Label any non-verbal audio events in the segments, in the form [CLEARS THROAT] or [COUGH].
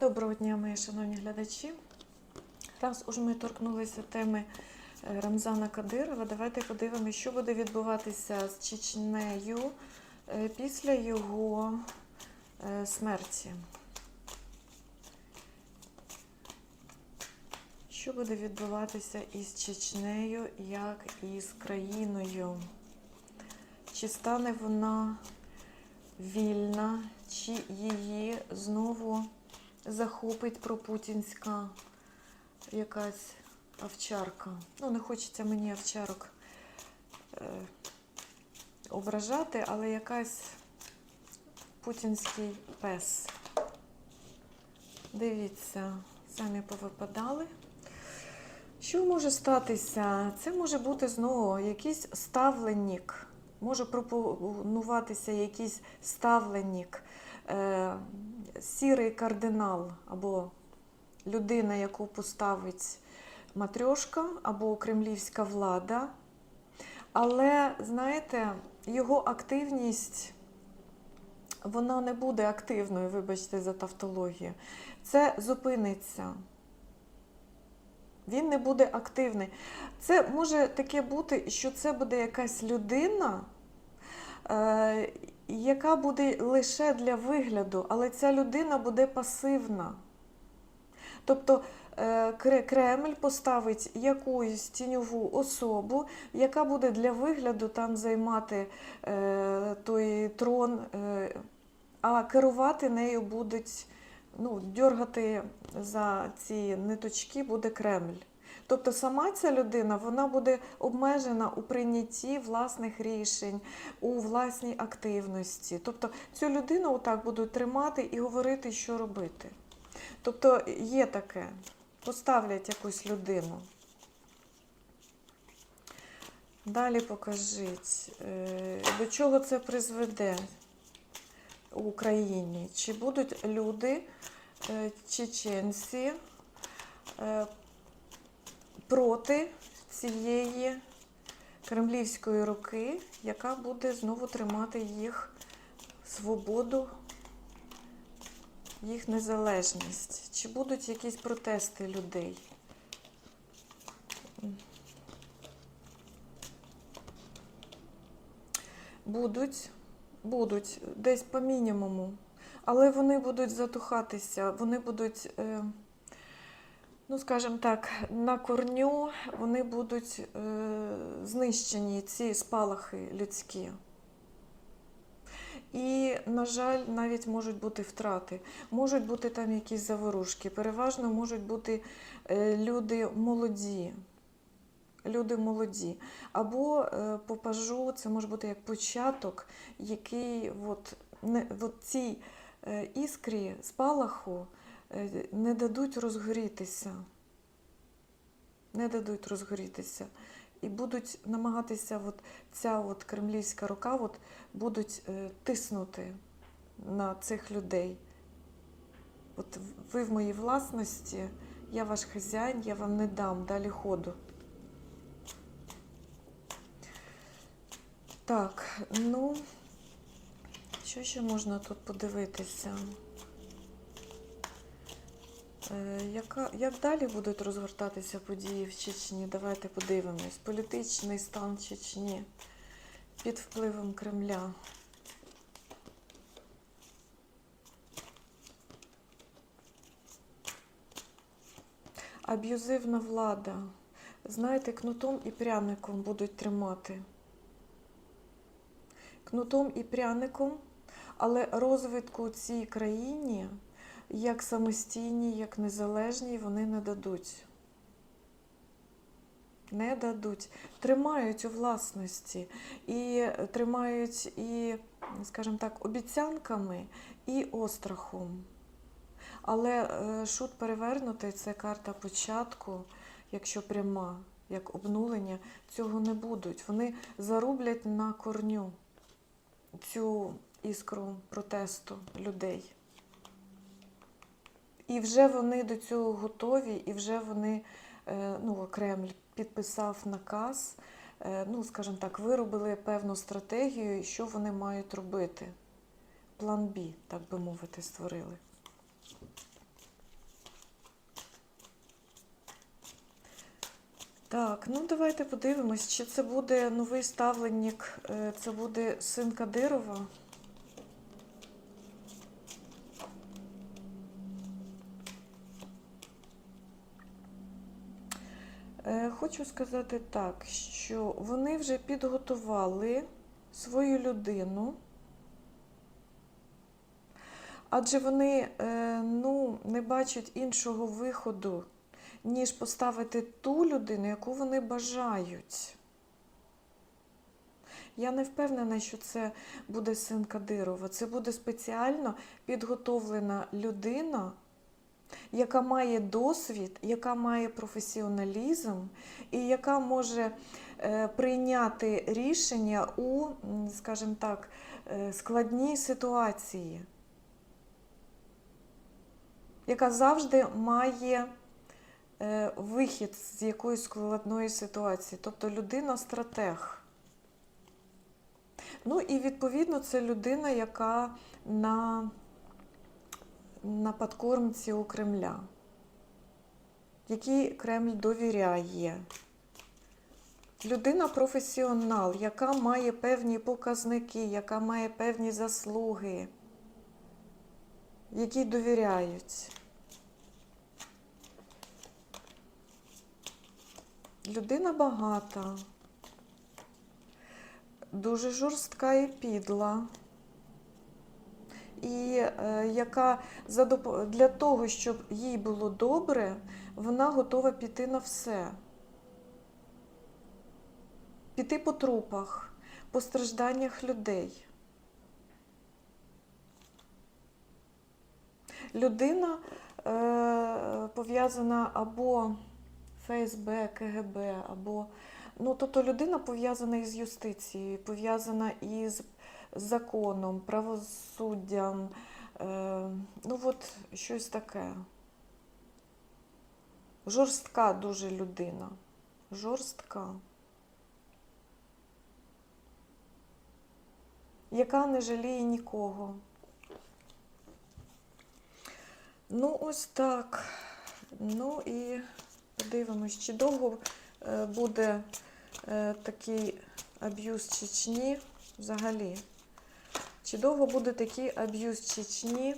Доброго дня, мої шановні глядачі. Раз уж ми торкнулися теми е, Рамзана Кадирова, давайте подивимося, що буде відбуватися з Чечнею е, після його е, смерті. Що буде відбуватися із Чечнею, як і з країною? Чи стане вона вільна, чи її знову захопить пропутінська якась овчарка. Ну, не хочеться мені овчарок е, ображати, але якась путінський пес. Дивіться, самі повипадали. Що може статися? Це може бути знову якийсь ставленник. Може пропонуватися якийсь ставленник, е, сірий кардинал або людина, яку поставить матрьошка або кремлівська влада. Але, знаєте, його активність, вона не буде активною, вибачте, за тавтологію. Це зупиниться. Він не буде активний. Це може таке бути, що це буде якась людина, яка буде лише для вигляду, але ця людина буде пасивна. Тобто е, Кремль поставить якусь тіньову особу, яка буде для вигляду там займати е, той трон, е, а керувати нею будуть ну, дьоргати за ці ниточки буде Кремль. Тобто сама ця людина вона буде обмежена у прийнятті власних рішень, у власній активності. Тобто цю людину отак будуть тримати і говорити, що робити. Тобто є таке, поставлять якусь людину. Далі покажіть, е, до чого це призведе у Україні? Чи будуть люди, е, чеченці, е, проти цієї кремлівської руки, яка буде знову тримати їх свободу, їх незалежність? Чи будуть якісь протести людей? Будуть, будуть десь по мінімуму, але вони будуть затухатися, вони будуть, е, ну скажімо так, на корню вони будуть е, знищені, ці спалахи людські. І, на жаль, навіть можуть бути втрати, можуть бути там якісь заворушки. Переважно можуть бути е, люди молоді. Люди молоді. Або е, по пажу це може бути як початок, який от, не, от цій е, іскрі, спалаху не дадуть розгорітися. Не дадуть розгорітися. І будуть намагатися, от ця от кремлівська рука от, будуть е, тиснути на цих людей. От ви в моїй власності, я ваш хазяїн, я вам не дам далі ходу. Так, ну, що ще можна тут подивитися? Е, яка, як далі будуть розгортатися події в Чечні? Давайте подивимось. Політичний стан Чечні під впливом Кремля. Аб'юзивна влада. Знаєте, кнутом і пряником будуть тримати. Кнутом і пряником, але розвитку цій країні як самостійній, як незалежній вони не дадуть. Не дадуть. Тримають у власності і тримають і, скажімо так, обіцянками і острахом. Але е, шут перевернутий це карта початку, якщо пряма, як обнулення, цього не будуть. Вони зарублять на корню цю іскру протесту людей. І вже вони до цього готові, і вже вони, е, ну, Кремль підписав наказ, е, ну, скажімо так, виробили певну стратегію, що вони мають робити. План Б, так би мовити, створили. Так, ну давайте подивимось, чи це буде новий ставленник, е, це буде син Кадирова. Хочу сказати так, що вони вже підготували свою людину, адже вони е, ну, не бачать іншого виходу, ніж поставити ту людину, яку вони бажають. Я не впевнена, що це буде син Кадирова. Це буде спеціально підготовлена людина, яка має досвід, яка має професіоналізм і яка може е, прийняти рішення у, скажімо так, е, складній ситуації, яка завжди має е, вихід з якоїсь складної ситуації, тобто людина-стратег. Ну і відповідно це людина, яка на, на подкормці у Кремля, якій Кремль довіряє. Людина професіонал, яка має певні показники, яка має певні заслуги, якій довіряють. Людина багата, дуже жорстка і підла, і е, яка для того, щоб їй було добре, вона готова піти на все. Піти по трупах, по стражданнях людей. Людина е, пов'язана або ФСБ, КГБ, або ну, тобто людина пов'язана із юстицією, пов'язана із законом, правосуддям. Е, ну от щось таке. Жорстка дуже людина. Жорстка. Яка не жаліє нікого. Ну, ось так. Ну і подивимось, чи довго е, буде е, такий аб'юз Чечні взагалі. Чи довго буде такий аб'юз Чечні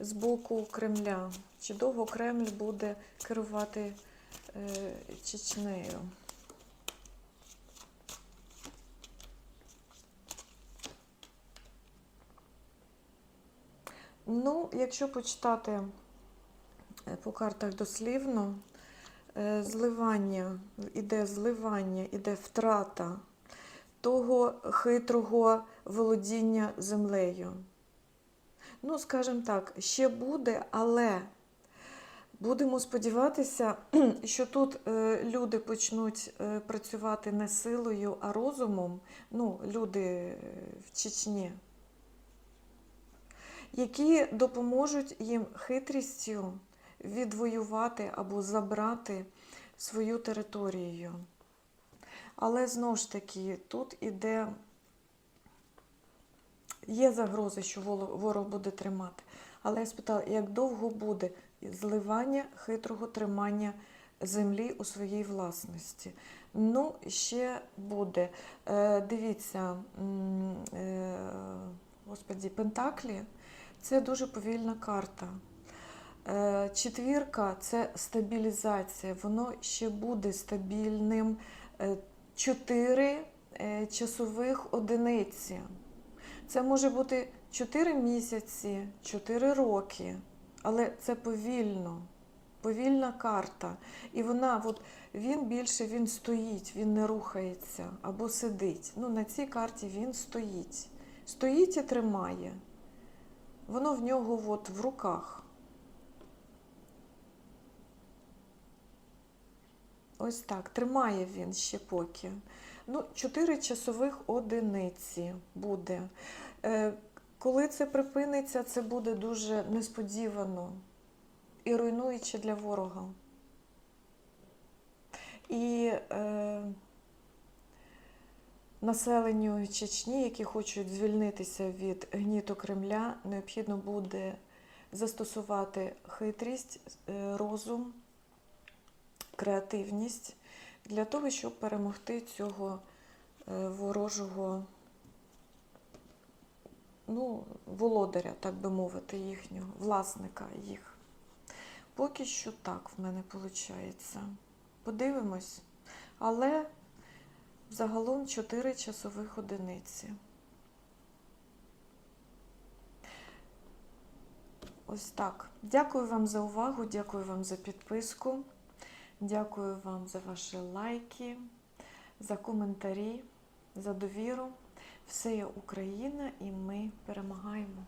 з боку Кремля? Чи довго Кремль буде керувати е, Чечнею? Ну, якщо почитати е, по картах дослівно, е, зливання, іде зливання, іде втрата того хитрого володіння землею. Ну, скажімо так, ще буде, але будемо сподіватися, [CLEARS THROAT] що тут е, люди почнуть е, працювати не силою, а розумом. Ну, люди е, в Чечні які допоможуть їм хитрістю відвоювати або забрати свою територію. Але знову ж таки, тут іде, є загроза, що ворог буде тримати. Але я спитала, як довго буде зливання хитрого тримання землі у своїй власності? Ну, ще буде. Е, дивіться, е, господі, Пентаклі це дуже повільна карта. Е, Четвірка це стабілізація, воно ще буде стабільним. Е, Чотири е, часових одиниці. Це може бути 4 місяці, 4 роки, але це повільно, повільна карта. І вона, от, він більше він стоїть, він не рухається або сидить. Ну, на цій карті він стоїть. Стоїть і тримає. Воно в нього от в руках. Ось так, тримає він ще поки. Ну, 4 часових одиниці буде. Е, коли це припиниться, це буде дуже несподівано і руйнуюче для ворога. І е, населенню Чечні, які хочуть звільнитися від гніту Кремля, необхідно буде застосувати хитрість, е, розум, креативність для того, щоб перемогти цього е, ворожого ну, володаря, так би мовити, їхнього, власника їх. Поки що так в мене виходить. Подивимось. Але загалом 4 часових одиниці. Ось так. Дякую вам за увагу, дякую вам за підписку, дякую вам за ваші лайки, за коментарі, за довіру. Все є Україна і ми перемагаємо.